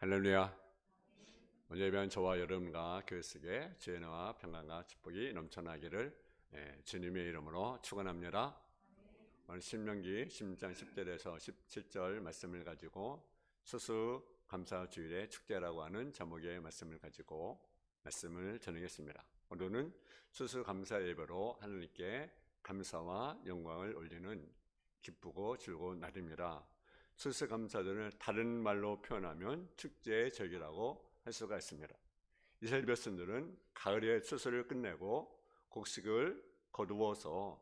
할렐루야. 오늘 예배한 저와 여러분과 교회 속에 죄와 평강과 축복이 넘쳐나기를 예, 주님의 이름으로 축원합니다. 오늘 신명기 16장 10절에서 17절 말씀을 가지고 수수 감사 주일의 축제라고 하는 제목의 말씀을 가지고 말씀을 전하겠습니다. 오늘은 수수 감사 예배로 하나님께 감사와 영광을 올리는 기쁘고 즐거운 날입니다. 수수감사절을 다른 말로 표현하면 축제의 절기라고 할 수가 있습니다. 이스라엘 백성들은 가을에 추수를 끝내고 곡식을 거두어서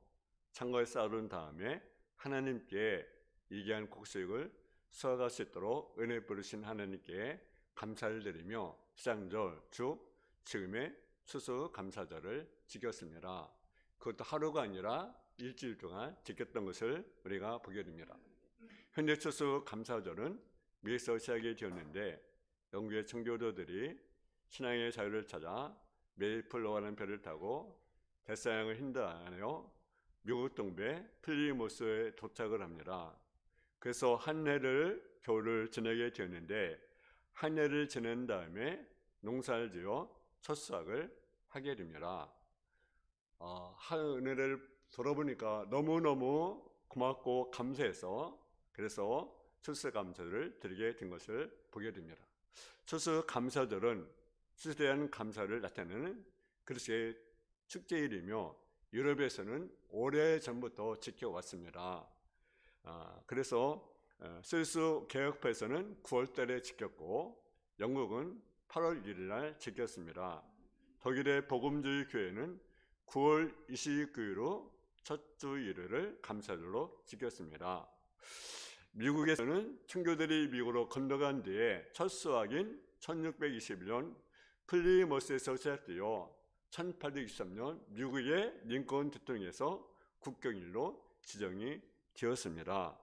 창고에 쌓아둔 다음에 하나님께 이기한 곡식을 수확할 수 있도록 은혜 부르신 하나님께 감사를 드리며 시장절, 주, 지금의 추수 감사절을 지켰습니다. 그것도 하루가 아니라 일주일 동안 지켰던 것을 우리가 보게 됩니다. 현대 추수 감사절은 시작이 되었는데 영국의 청교도들이 신앙의 자유를 찾아 메이플로라는 배를 타고 대서양을 횡단하여 미국 동부의 플리모스에 도착을 합니다. 그래서 한 해를 겨울을 지내게 되었는데 한 해를 지낸 다음에 농사를 지어 첫 수확을 하게 됩니다. 어, 한 은혜를 돌아보니까 너무너무 고맙고 감사해서 그래서 추수감사를 드리게 된 것을 보게 됩니다. 추수감사절은 추수에 대한 감사를 나타내는 그리스의 축제일이며 유럽에서는 오래 전부터 지켜왔습니다. 아, 그래서 어, 스위스 개혁파에서는 9월달에 지켰고 영국은 8월 1일날 지켰습니다. 독일의 복음주의 교회는 9월 29일로 첫 주일을 감사절로 지켰습니다. 미국에서는 청교들이 미국으로 건너간 뒤에 첫 수학인 1621년 플리머스에서 시작되어 1823년 미국의 링컨 대통령에서 국경일로 지정이 되었습니다.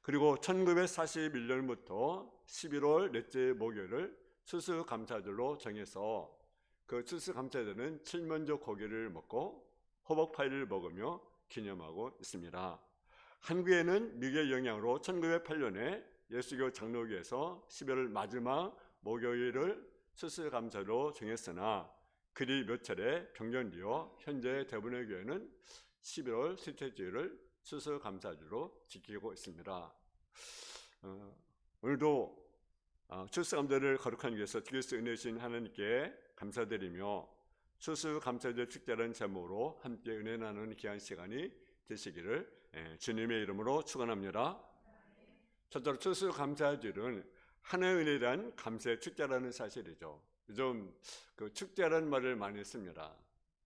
그리고 1941년부터 11월 넷째 목요일을 추수감사절로 정해서 그 추수감사절은 칠면조 고기를 먹고 호박파이를 먹으며 기념하고 있습니다. 한국에는 미국의 영향으로 1908년에 예수교 장로교에서 11월 마지막 목요일을 추수감사로 정했으나 그리 몇 차례 변경되어 현재 대부분의 교회는 11월 셋째 주일을 추수감사주로 지키고 있습니다. 어, 오늘도 어, 추수감사를 거룩한 위해서 지킬 수 은혜 주신 하나님께 감사드리며 추수감사절 축제라는 제목으로 함께 은혜 나누는 귀한 시간이 되시기를 예, 주님의 이름으로 축원합니다. 첫째로 추수 감사절은 하나의 은혜에 대한 감사의 축제라는 사실이죠. 요즘 그 축제라는 말을 많이 씁니다.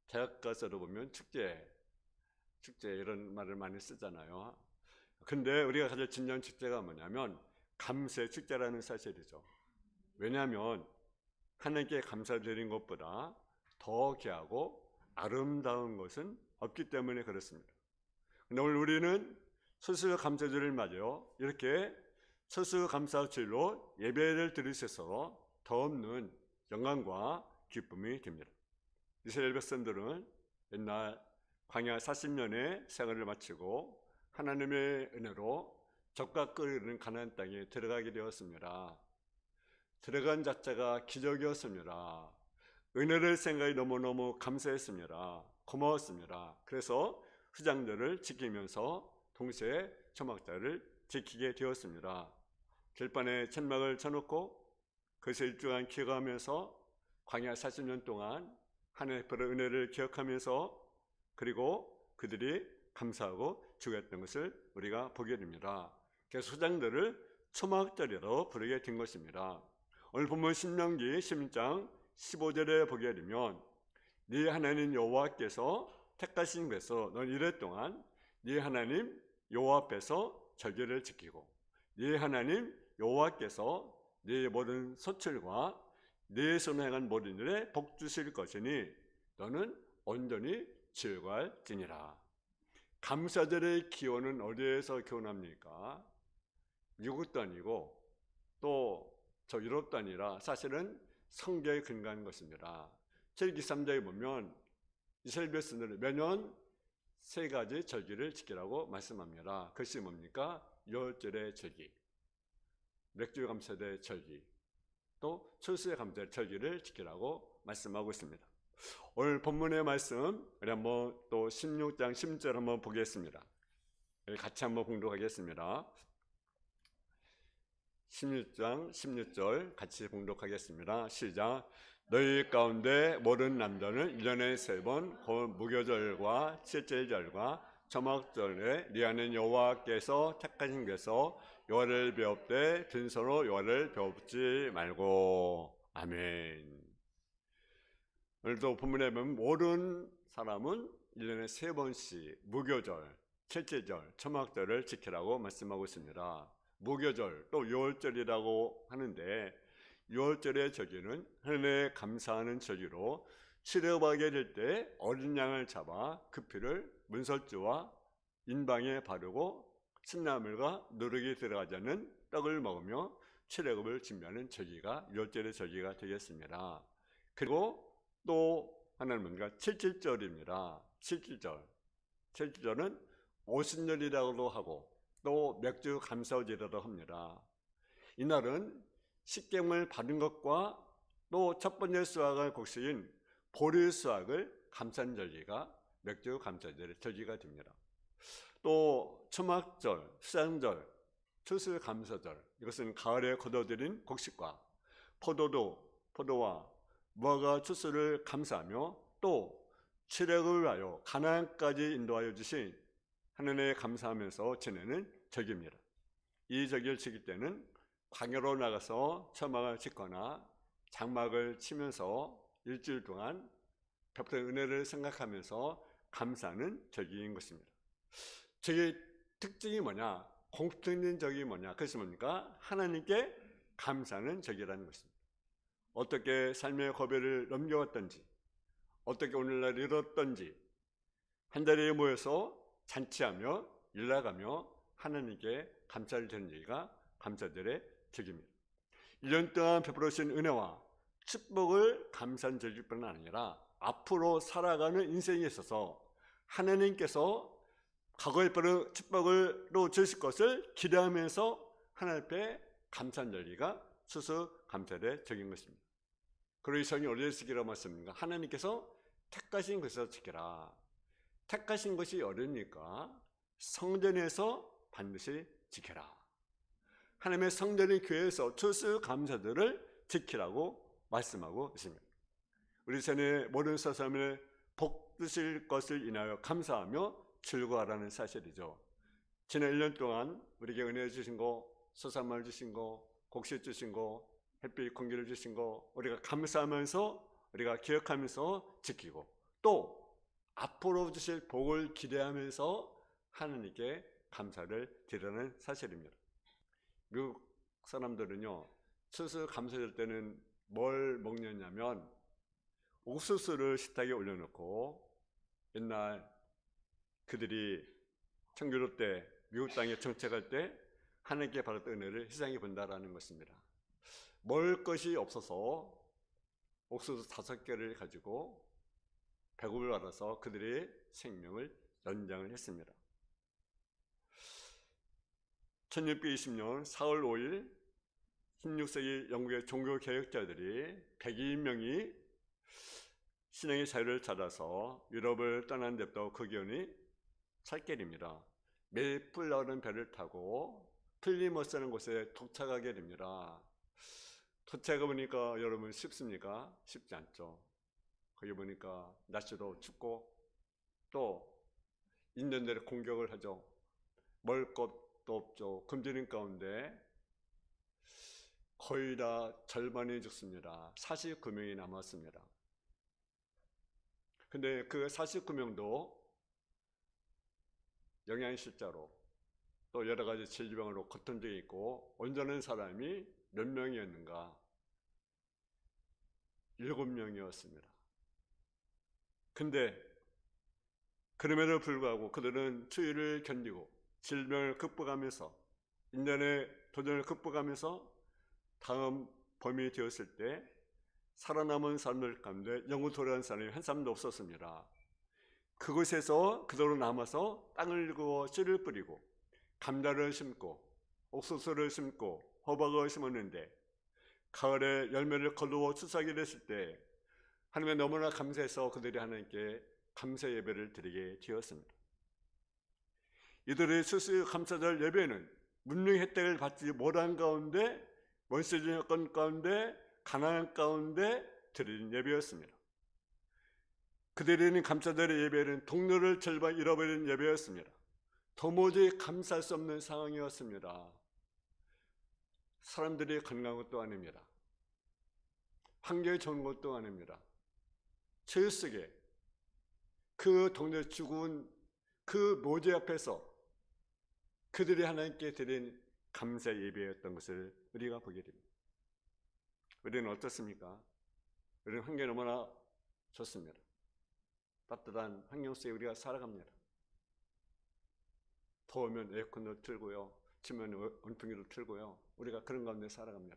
대학 가서도 보면 축제, 축제 이런 말을 많이 쓰잖아요. 근데 우리가 가질 진정 축제가 뭐냐면 감사의 축제라는 사실이죠. 왜냐하면 하나님께 감사드린 것보다 더 귀하고 아름다운 것은 없기 때문에 그렇습니다. 근데 오늘 우리는 수수 감사절을 맞아요. 이렇게 수수 감사절로 예배를 드리셔서 더 없는 영광과 기쁨이 됩니다. 이스라엘 백성들은 옛날 광야 40년의 생활을 마치고 하나님의 은혜로 적과 끓이는 가나안 땅에 들어가게 되었습니다. 들어간 자체가 기적이었습니다. 은혜를 생각이 너무너무 감사했습니다. 고마웠습니다. 그래서 후장들을 지키면서 동시에 초막자를 지키게 되었습니다. 길반에 천막을 쳐놓고 그것을 일주간 기억하면서 광야 40년 동안 하나님의 은혜를 기억하면서 그리고 그들이 감사하고 주겠던 것을 우리가 보게 됩니다. 그래서 소장들을 초막절이라고 부르게 된 것입니다. 오늘 본문 신명기 16장 15절에 보게 되면 네 하나님 여호와께서 택하신 곳에서 넌 이래 동안 네 하나님 여호와 앞에서 절기를 지키고 네 하나님 여호와께서 네 모든 소출과 네 손에 행한 모든 일에 복 주실 것이니 너는 온전히 즐거할지니라. 감사절의 기원은 어디에서 기원합니까? 미국도 아니고 또 저 유럽도 아니라 사실은 성경에 근거한 것입니다. 7기 3장에 보면 이스라엘 백성들은 매년 세 가지 절기를 지키라고 말씀합니다. 그것이 뭡니까? 열절의 절기, 맥주 감사대 절기, 또 철수의 감사 절기를 지키라고 말씀하고 있습니다. 오늘 본문의 말씀 우리 한번 또 16장 10절 한번 보겠습니다. 같이 한번 공독하겠습니다. 16장 16절 같이 공독하겠습니다. 시작. 너희 가운데 모르는 남자는 1년에 세번 무교절과 칠절절과 초막절에 리하는 여호와께서 택하신 것에서 여호와를 배웁되 든서로 여호와를 배웁지 말고 아멘. 오늘도 본문에 보면 모르는 사람은 1년에 세 번씩 무교절, 칠제절, 초막절을 지키라고 말씀하고 있습니다. 무교절 또 유월절이라고 하는데 유월절의 절기는 하늘에 감사하는 절기로 치료하게 될 때 어린 양을 잡아 그 피를 문설주와 인방에 바르고 신나물과 누룩이 들어가지 않는 떡을 먹으며 출애굽을 준비하는 절기가 유월절의 절기가 되겠습니다. 그리고 또 하나는 뭔가 칠칠절입니다. 칠칠절. 칠칠절은 오순절이라고도 하고 또 맥주 감사절이라고 합니다. 이날은 식경을 받은 것과 또 첫 번째 수확의 곡식인 보리 수확을 감사한 절기가 맥주 감사절의 절기가 됩니다. 또 초막절, 수양절, 추수 감사절 이것은 가을에 거둬들인 곡식과 포도도 포도와 무화과 추수를 감사하며 또 출애굽을 하여 가나안까지 인도하여 주신 하나님에 감사하면서 지내는 절기입니다. 이 절기를 지킬 때는 광야로 나가서 처막을 짓거나 장막을 치면서 일주일 동안 베푸는 은혜를 생각하면서 감사하는 절기인 것입니다. 저의 특징이 뭐냐? 공통된 적이 뭐냐? 그것이 뭡니까? 하나님께 감사하는 적이라는 것입니다. 어떻게 삶의 고배를 넘겨왔던지, 어떻게 오늘날 이뤘던지, 한 자리에 모여서 잔치하며 일나가며 하나님께 감사를 드리는 얘기가 감사절의 적입니다. 1년 동안 베풀어주신 은혜와 축복을 감사한 절기뿐 아니라 앞으로 살아가는 인생에 있어서 하나님께서 과거의 축복을로 주실 것을 기대하면서 하나님 앞에 감사한 절기가 수수 감사의 적인 것입니다. 그러기 성이 어디에 지키라고 말씀입니까? 하나님께서 택하신 것에서 지켜라. 택하신 것이 어려우니까 성전에서 반드시 지켜라. 하나님의 성전의 교회에서 추수 감사들을 지키라고 말씀하고 있습니다. 우리 전에 모든 사람을 복 주실 것을 인하여 감사하며 즐거워하라는 사실이죠. 지난 1년 동안 우리에게 은혜 주신 거, 소산말 주신 거, 곡식 주신 거, 햇빛 공기를 주신 거 우리가 감사하면서 우리가 기억하면서 지키고 또 앞으로 주실 복을 기대하면서 하나님께 감사를 드리는 사실입니다. 미국 사람들은요, 추수 감사절 때는 뭘 먹느냐면 옥수수를 식탁에 올려놓고 옛날 그들이 청교도 때 미국 땅에 정착할 때 하나님께 받았던 은혜를 희생해 본다라는 것입니다. 먹을 것이 없어서 옥수수 다섯 개를 가지고 배급을 받아서 그들의 생명을 연장을 했습니다. 1620년 4월 5일 16세기 영국의 종교개혁자들이 102명이 신앙의 자유를 찾아서 유럽을 떠난 데부터 그 기원이 살길입니다. 메이플 나오는 배를 타고 플리머스라는 곳에 도착하게 됩니다. 도착해 보니까 여러분 쉽습니까? 쉽지 않죠. 거기 보니까 날씨도 춥고 또 인연들이 공격을 하죠. 것도 없죠. 금지는 가운데 거의 다 절반이 죽습니다. 49명이 남았습니다. 근데 그 49명도 영양실자로 또 여러 가지 질병으로 고통되어 있고 온전한 사람이 몇 명이었는가? 일곱 명이었습니다. 근데 그럼에도 불구하고 그들은 추위를 견디고 질병을 극복하면서 인간의 도전을 극복하면서 다음 범이 되었을 때 살아남은 사람들 가운데 영구 도래한 사람이 한 사람도 없었습니다. 그곳에서 그대로 남아서 땅을 그어 씨를 뿌리고 감자를 심고 옥수수를 심고 호박을 심었는데 가을에 열매를 거두어 추수하게 됐을 때 하나님의 너무나 감사해서 그들이 하나님께 감사 예배를 드리게 되었습니다. 이들의 추수 감사절 예배는 문명 혜택을 받지 못한 가운데 원시적 여건 가운데 가난한 가운데 드리는 예배였습니다. 그들이 감사절의 예배는 동료를 절반 잃어버린 예배였습니다. 도무지 감사할 수 없는 상황이었습니다. 사람들이 건강한 것도 아닙니다. 환경이 좋은 것도 아닙니다. 죄 속에 그 동네 죽은 그 모재 앞에서 그들이 하나님께 드린 감사 예배였던 것을 우리가 보게 됩니다. 우리는 어떻습니까? 우리는 환경이 너무나 좋습니다. 따뜻한 환경 속에 우리가 살아갑니다. 더우면 에어컨을 틀고요. 추면 원풍기를 틀고요. 우리가 그런 가운데 살아갑니다.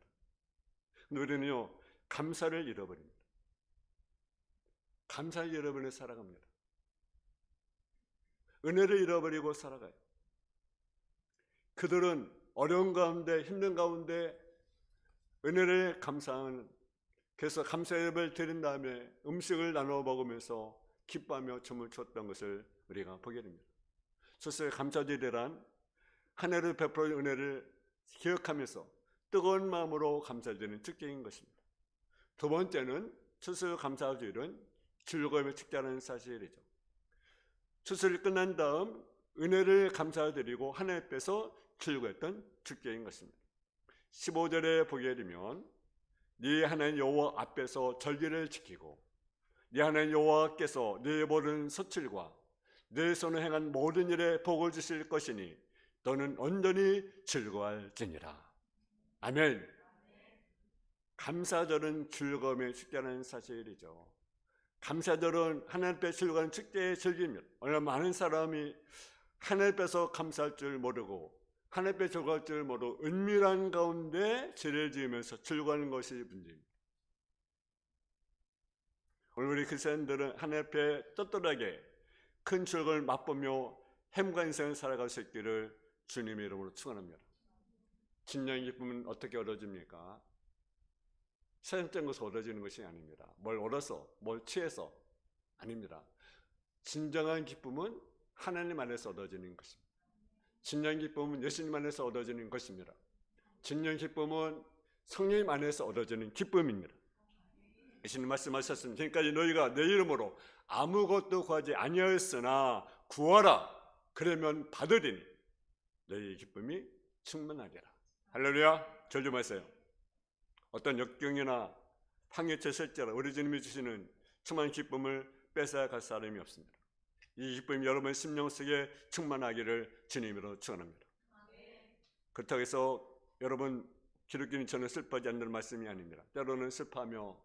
우리는요, 감사를 잃어버립니다. 감사를 잃어버리고 살아갑니다. 은혜를 잃어버리고 살아가요. 그들은 어려운 가운데, 힘든 가운데 은혜를 감사하는, 그래서 감사 예배를 드린 다음에 음식을 나눠 먹으면서 기뻐하며 춤을 췄던 것을 우리가 보게 됩니다. 스스로 감사드리란 한 해를 베풀 은혜를 기억하면서 뜨거운 마음으로 감사드리는 특징인 것입니다. 두 번째는 추수 감사주일은 즐거움의 축제라는 사실이죠. 추수를 끝난 다음 은혜를 감사드리고 하나님 앞에서 즐거웠던 축제인 것입니다. 15절에 보게 되면 네 하나님 여호와 앞에서 절기를 지키고 네 하나님 여호와께서 네 모든 서칠과 내 손에 행한 모든 일에 복을 주실 것이니 너는 온전히 즐거워할지니라. 아멘. 감사절은 즐거움의 축제라는 사실이죠. 감사절은 하나님 앞에 즐거운 축제의 즐깁니다. 얼마나 많은 사람이 하나님 앞에서 감사할 줄 모르고 앞에 즐거울 줄 모르고 은밀한 가운데 죄를 지으면서 즐거워하는 것이 문제입니다. 오늘 우리 크리스천들은 앞에 떳떳하게 큰 즐거움을 맛보며 햄과 인생을 살아갈 수 있기를 주님의 이름으로 축원합니다. 진정의 기쁨은 어떻게 얻어집니까? 세상적인 것을 얻어지는 것이 아닙니다. 뭘 얻어서, 뭘 취해서 아닙니다. 진정한 기쁨은 하나님 안에서 얻어지는 것입니다. 진정 기쁨은 예수님 안에서 얻어지는 것입니다. 진정 기쁨은 성령 안에서 얻어지는 기쁨입니다. 예수님 말씀하셨습니다. 지금까지 너희가 내 이름으로 아무것도 구하지 아니하였으나 구하라. 그러면 받으리니 너희의 기쁨이 충만하리라. 할렐루야. 절좀 하세요. 어떤 역경이나 황해체 실제로 우리 주님이 주시는 충만한 기쁨을 뺏어갈 사람이 없습니다. 이 기쁨이 여러분 심령 속에 충만하기를 주님으로 축원합니다. 그렇다고 해서 여러분 기독교는 전혀 슬퍼하지 않는 말씀이 아닙니다. 때로는 슬퍼하며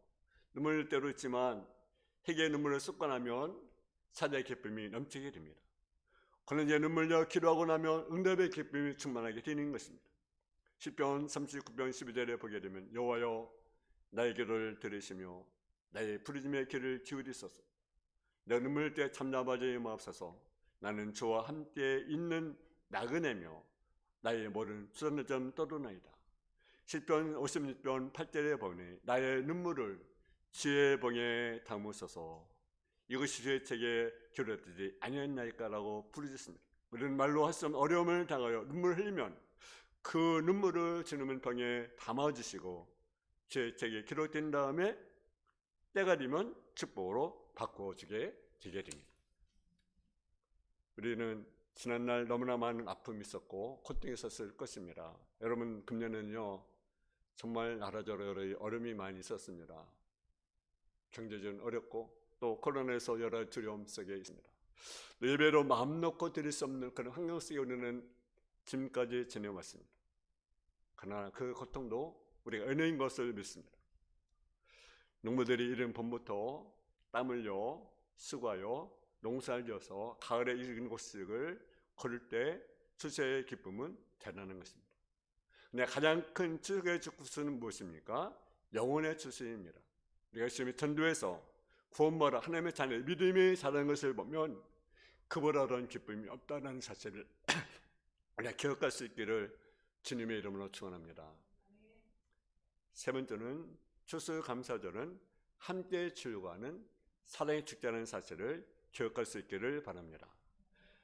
눈물 때로 있지만 회개의 눈물을 쏟고나면 사자의 기쁨이 넘치게 됩니다. 그는 이제 눈물려 기도하고 나면 응답의 기쁨이 충만하게 되는 것입니다. 10편 39편 12절에 보게 되면 여호와여 나의 기도를 들으시며 나의 부르짐의 귀를 기울이소서 내 눈물 때 참나바지 마옵소서. 나는 저와 함께 있는 나그네며 나의 모든 좀 떠도나이다. 10편 56편 8절에 보니 나의 눈물을 지혜의 봉에 담으소서. 이것이 주의 책에 기록되지 아니었나이까라고 부르셨습니다. 우리는 말로 할 수 없는 어려움을 당하여 눈물 흘리면 그 눈물을 주님은 병에 담아주시고 제 책에 기록된 다음에 때가 되면 축복으로 바꿔주게 되게 됩니다. 우리는 지난날 너무나 많은 아픔이 있었고 고통이 있었을 것입니다. 여러분 금년에는요 정말 나라저라 어려움이 많이 있었습니다. 경제적인 어렵고 또 코로나에서 여러 두려움 속에 있습니다. 예배로 마음 놓고 드릴 수 없는 그런 환경 속에 우리는 지금까지 지내왔습니다. 그러나 그 고통도 우리가 은혜인 것을 믿습니다. 농부들이 이른 봄부터 땀 흘려 수고하여 농사를 지어서 가을에 익은 곡식을 거를 때 추수의 기쁨은 대단한 것입니다. 근데 가장 큰 추수의 축구수는 무엇입니까? 영혼의 추수입니다. 우리가 열심히 전도해서 구원받아 하나님의 자녀 믿음이 자라는 것을 보면 그보다 더 기쁨이 없다는 사실을 우리가 기억할 수 있기를 주님의 이름으로 축원합니다. 세 번째는 추수 감사절은 함께 즐거워하는 사랑의 축제라는 사실을 기억할 수 있기를 바랍니다.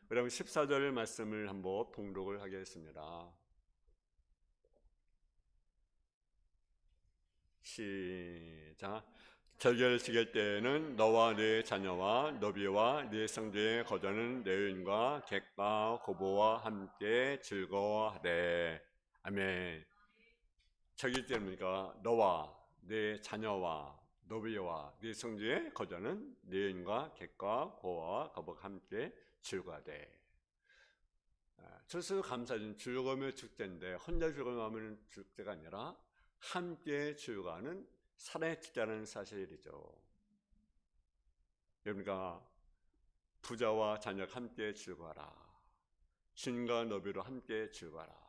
그럼 14절 말씀을 한번 봉독을 하겠습니다. 시작. 절기를 지킬 때에는 너와 네 자녀와 너비와 네 성도의 거저는 내 의인과 객과 고보와 함께 즐거워하래. 아멘. 절기 때입니까? 너와 네 자녀와 너비와 네 성도의 거저는 네 의인과 객과 고와 거보와 함께 즐거워하되. 추수감사는 즐거움의 축제인데 혼자 즐거워하는 축제가 아니라 함께 즐거워하는 사랑의 축제라는 사실이죠. 그러니까 부자와 자녀가 함께 즐거워하라. 신과 너비로 함께 즐거워하라.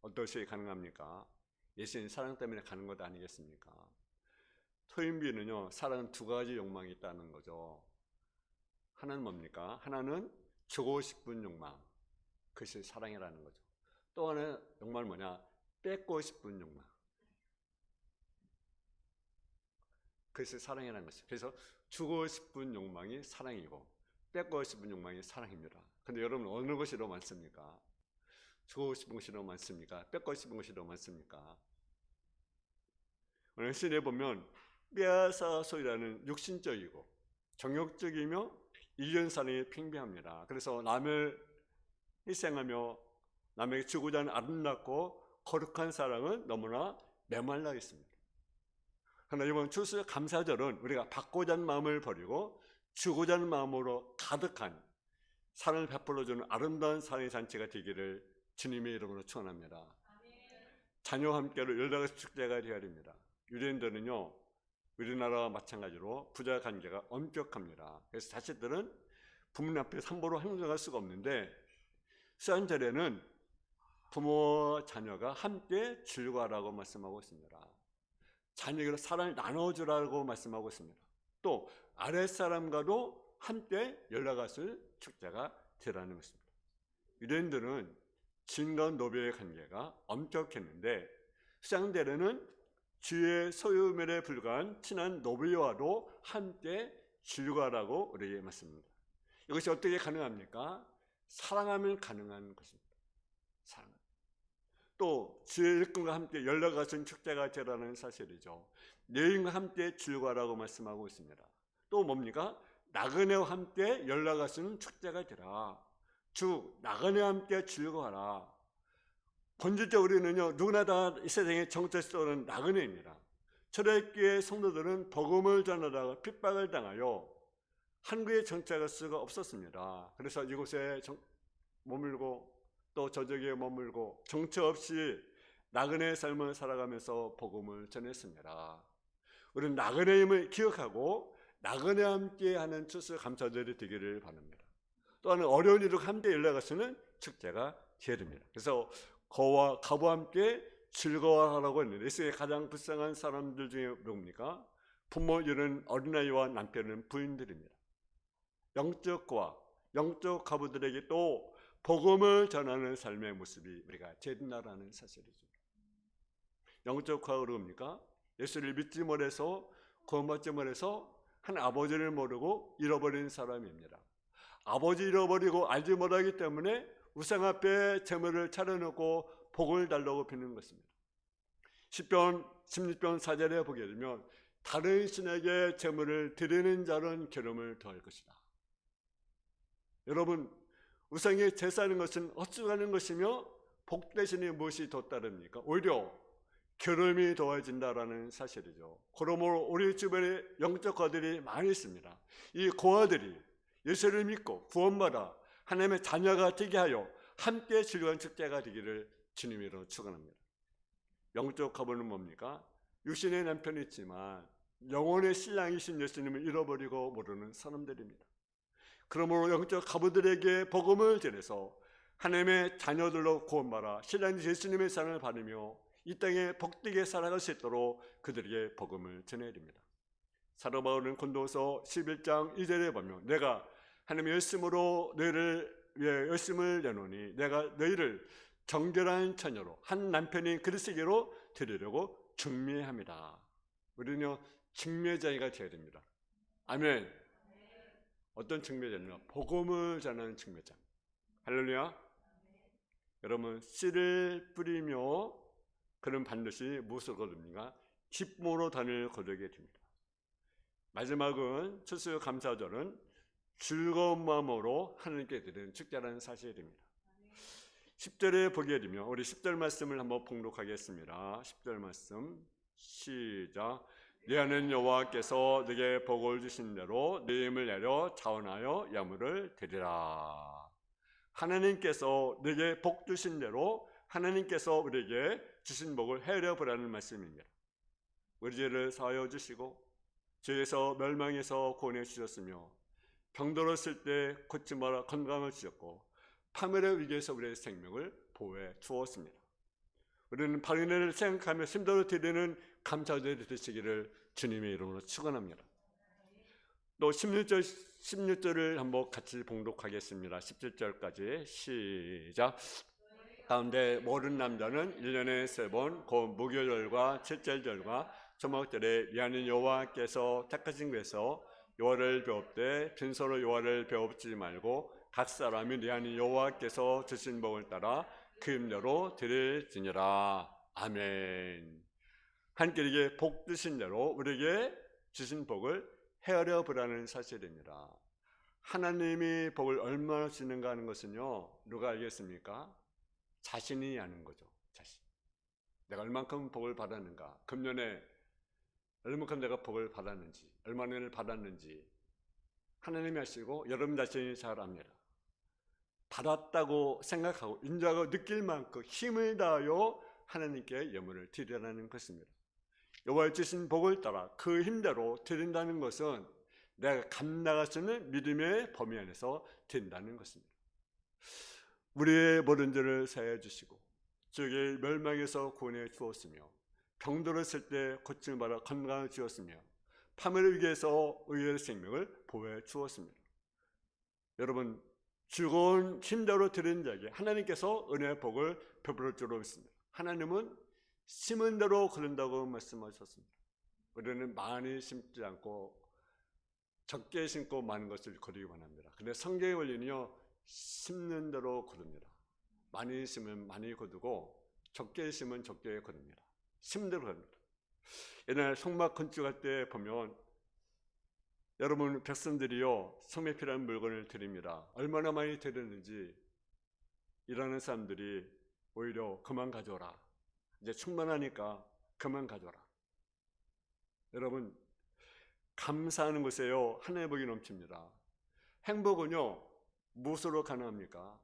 어떻게 가능합니까? 예수님 사랑 때문에 가는 것 아니겠습니까? 토인비는요, 사랑은 두 가지 욕망이 있다는 거죠. 하나는 뭡니까? 하나는 주고 싶은 욕망. 그것이 사랑이라는 거죠. 또 하나는 욕망은 뭐냐? 뺏고 싶은 욕망. 그것이 사랑이라는 것이죠. 그래서 주고 싶은 욕망이 사랑이고 뺏고 싶은 욕망이 사랑입니다. 근데 여러분 어느 것이 더 많습니까? 주고 싶은 것이 더 많습니까? 뺏고 싶은 것이 더 많습니까? 오늘 시에 보면 소리라는 육신적이고 정욕적이며 사랑이 팽배합니다. 그래서 남을 희생하며 남에게 주고자 하는 아름답고 거룩한 사랑은 너무나 메말라 있습니다. 그러나 이번 추수 감사절은 우리가 받고자 하는 마음을 버리고 주고자 하는 마음으로 가득한 사랑을 베풀어주는 아름다운 사랑의 잔치가 되기를 주님의 이름으로 축원합니다. 자녀와 함께로 열다섯 축제가 되어야 됩니다. 유대인들은요 우리나라와 마찬가지로 부자 관계가 엄격합니다. 그래서 자식들은 부모님 앞에 함부로 행동할 수가 없는데 수안절에는 부모 자녀가 함께 즐거워하라고 말씀하고 있습니다. 자녀에게 사랑을 나눠주라고 말씀하고 있습니다. 또 아랫사람과도 함께 연락할 축제가 되라는 것입니다. 유대인들은 진과 노비의 관계가 엄격했는데 수장대로는 주의 소유면에 불과한 친한 노비와도 함께 즐거워라고 우리에게 말씀합니다. 이것이 어떻게 가능합니까? 사랑하면 가능한 것입니다. 사랑. 또 주의 일꾼과 함께 연락하신 축제가 되라는 사실이죠. 여인과 함께 즐거워라고 말씀하고 있습니다. 또 뭡니까? 나그네와 함께 연락하시는 축제가 되라. 주 나그네와 함께 즐거워라. 본질적으로 우리는요 누구나 다 이 세상에 정체성은 나그네입니다. 초대교회 성도들은 복음을 전하다가 핍박을 당하여 한국에 정착할 수가 없었습니다. 그래서 이곳에 정, 머물고 또 저녁에 머물고 정처 없이 나그네의 삶을 살아가면서 복음을 전했습니다. 우리는 나그네임을 기억하고 나그네와 함께하는 추수 감사절이 되기를 바랍니다. 또한 어려운 일을 함께 연락하시는 축제가 되어야 됩니다. 그래서 거와 가부와 함께 즐거워하라고 했는데 이 세상에 가장 불쌍한 사람들 중에 누굽니까? 부모 이런 어린아이와 남편은 부인들입니다. 영적 과 영적 가부들에게 또 복음을 전하는 삶의 모습이 우리가 된다라는 사실이죠. 영적 과학으로 뭡니까? 예수를 믿지 못해서 구원받지 못해서 한 아버지를 모르고 잃어버린 사람입니다. 아버지 잃어버리고 알지 못하기 때문에 우상 앞에 재물을 차려놓고 복을 달라고 비는 것입니다. 10편 16편 4절에 보게 되면 다른 신에게 재물을 드리는 자는 기름을 더할 것이다. 여러분 우상의 제사하는 것은 헛수하는 것이며 복 대신에 무엇이 더 따릅니까? 오히려 결함이 더해진다라는 사실이죠. 그러므로 우리 주변에 영적 아들이 많이 있습니다. 이 고아들이 예수를 믿고 구원받아 하나님의 자녀가 되게 하여 함께 즐거운 축제가 되기를 주님으로 축원합니다. 영적 가보는 뭡니까? 육신의 남편이 있지만 영혼의 신랑이신 예수님을 잃어버리고 모르는 사람들입니다. 그러므로 영적 가부들에게 복음을 전해서 하나님의 자녀들로 구원받아 신랑 예수님의 사랑을 받으며 이 땅에 복되게 살아갈 수 있도록 그들에게 복음을 전해야 됩니다. 사도 바울은 곤도서 11장 2절에 보면 내가 하나님의 열심으로 너희를 위해 열심을 내노니 내가 너희를 정결한 처녀로 한 남편인 그리스도로 드리려고 증매합니다. 우리는요 증매자가 되어야 됩니다. 아멘. 어떤 증매자냐? 복음을 전하는 증매자. 할렐루야. 여러분 씨를 뿌리며 그는 반드시 무엇을 거둡니까? 기쁨으로 단을 거두게 됩니다. 마지막은 추수 감사절은 즐거운 마음으로 하나님께 드리는 축제라는 사실이 됩니다. 10절에 보게 되면 우리 10절 말씀을 한번 봉독하겠습니다. 10절 말씀 시작 내 하는 여호와께서 네게 복을 주신 대로 네 힘을 내려 자원하여 야물을 드리라. 하나님께서 네게 복 주신 대로 하나님께서 우리에게 주신 복을 헤아려 보라는 말씀입니다. 우리 죄를 사하여 주시고 죄에서 멸망에서 구원해 주셨으며 병들었을 때 고침하라 건강을 주셨고 파멸의 위기에서 우리의 생명을 보호해 주었습니다. 우리는 발은혜를 생각하며 심도로 드리는 감사절이 되시기를 주님의 이름으로 축원합니다. 또 16절 16절을 한번 같이 봉독하겠습니다. 17절까지 시작. 가운데 모든 남자는 1년에 세 번 곧 무교절과 칠절절과 조목절에 위하는 여호와께서 택하신 곳에서 여호와를 배웁되 빈소로 여호와를 배웁지 말고 각 사람이 위하는 여호와께서 주신 복을 따라 그 임대로 드릴지니라. 아멘. 하나님께 복 주신 대로 우리에게 주신 복을 헤아려 보라는 사실입니다. 하나님이 복을 얼마나 주는가 하는 것은요, 누가 알겠습니까? 자신이 아는 거죠. 자신. 내가 얼만큼 복을 받았는가. 금년에 얼만큼 내가 복을 받았는지, 얼마나 받았는지 하나님이 아시고 여러분 자신이 잘 압니다. 받았다고 생각하고 인자하고 느낄 만큼 힘을 다하여 하나님께 예물을 드리라는 것입니다. 여호와의 주신 복을 따라 그 힘대로 드린다는 것은 내가 감당할 수 있는 믿음의 범위 안에서 드린다는 것입니다. 우리의 모든 죄를 사해 주시고 저에게 멸망에서 구원해 주었으며 병들었을 때 고침을 받아 건강을 주었으며 파멸을 위해서 의의 생명을 보호해 주었습니다. 여러분 즐거운 힘대로 드린 자에게 하나님께서 은혜의 복을 베풀어 주로 있습니다. 하나님은 심은 대로 거둔다고 말씀하셨습니다. 우리는 많이 심지 않고 적게 심고 많은 것을 거두기 원합니다. 근데 성경의 원리는요, 심는 대로 거둡니다. 많이 심으면 많이 거두고 적게 심으면 적게 거둡니다. 거둡니다. 옛날 성막 건축할 때 보면 여러분 백성들이요 성에 필요한 물건을 드립니다. 얼마나 많이 드렸는지 일하는 사람들이 오히려 그만 가져라. 이제 충만하니까 그만 가져라. 여러분 감사하는 것에요 하나의 복이 넘칩니다. 행복은요 무엇으로 가능합니까?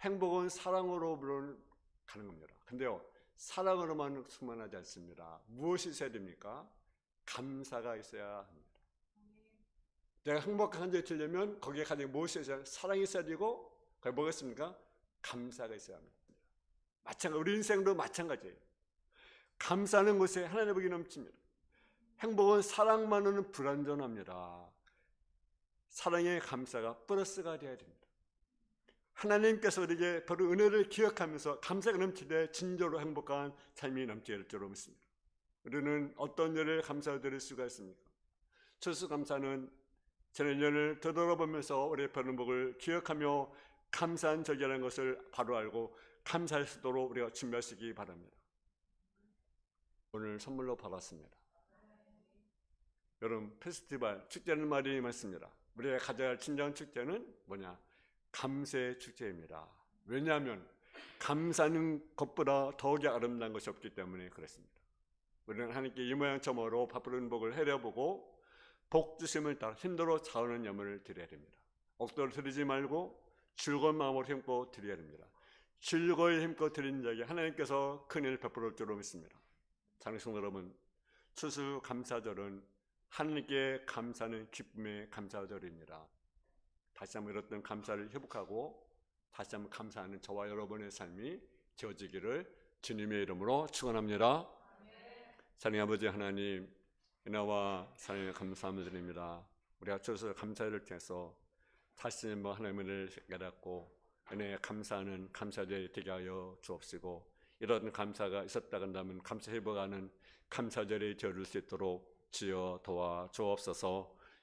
행복은 사랑으로 가는 겁니다. 근데요 사랑으로만 충만하지 않습니다. 무엇이 있어야 됩니까? 감사가 있어야 합니다. 내가 행복한 데 들려면 거기에 가장 무엇이 있어야 사랑이 있어야 되고 거기 뭐가 있습니까? 감사가 있어야 합니다. 마찬가지 우리 인생도 마찬가지예요. 감사하는 것에 하나님의 복이 넘칩니다. 행복은 사랑만으로는 불완전합니다. 사랑의 감사가 플러스가 되어야 됩니다. 하나님께서 우리에게 바로 은혜를 기억하면서 감사가 넘치되 진정으로 행복한 삶이 넘치게 될 줄로 믿습니다. 우리는 어떤 일을 감사드릴 수가 있습니까? 추수 감사는 지난 1년을 되돌아보면서 우리의 받은 복을 기억하며 감사한 적이라는 것을 바로 알고 감사할 수 있도록 우리가 준비하시기 바랍니다. 오늘 선물로 받았습니다. 여러분 페스티벌 축제는 말이 많습니다. 우리가 가져갈 진정한 축제는 뭐냐? 감사의 축제입니다. 왜냐하면 감사하는 것보다 더욱이 아름다운 것이 없기 때문에 그렇습니다. 우리는 하나님께 이 모양 저모로 바쁘는 복을 해려보고 복 주심을 따라 힘들어 자원하는 염을 드려야 됩니다. 억도를 드리지 말고 즐거운 마음으로 힘껏 드려야 됩니다. 즐거이 힘껏 드리는 자에게 하나님께서 큰일 베풀어 줄로 믿습니다. 장성 여러분, 추수 감사절은 하나님께 감사하는 기쁨의 감사절입니다. 다시 한번 이렇던 감사를 회복하고 다시 한번 감사하는 저와 여러분의 삶이 되어지기를 주님의 이름으로 축원합니다. 사랑의 아버지 하나님, 은혜와 사랑에 감사함을 드립니다. 우리가 추수 감사를 통해서 다시 한번 하나님을 깨닫고 은혜에 감사하는 감사절이 되게 하여 주옵시고 이런 감사가 있었다 간다면 감사 회복하는 감사절에 겨룰 수 있도록 지어 도와 주옵소서.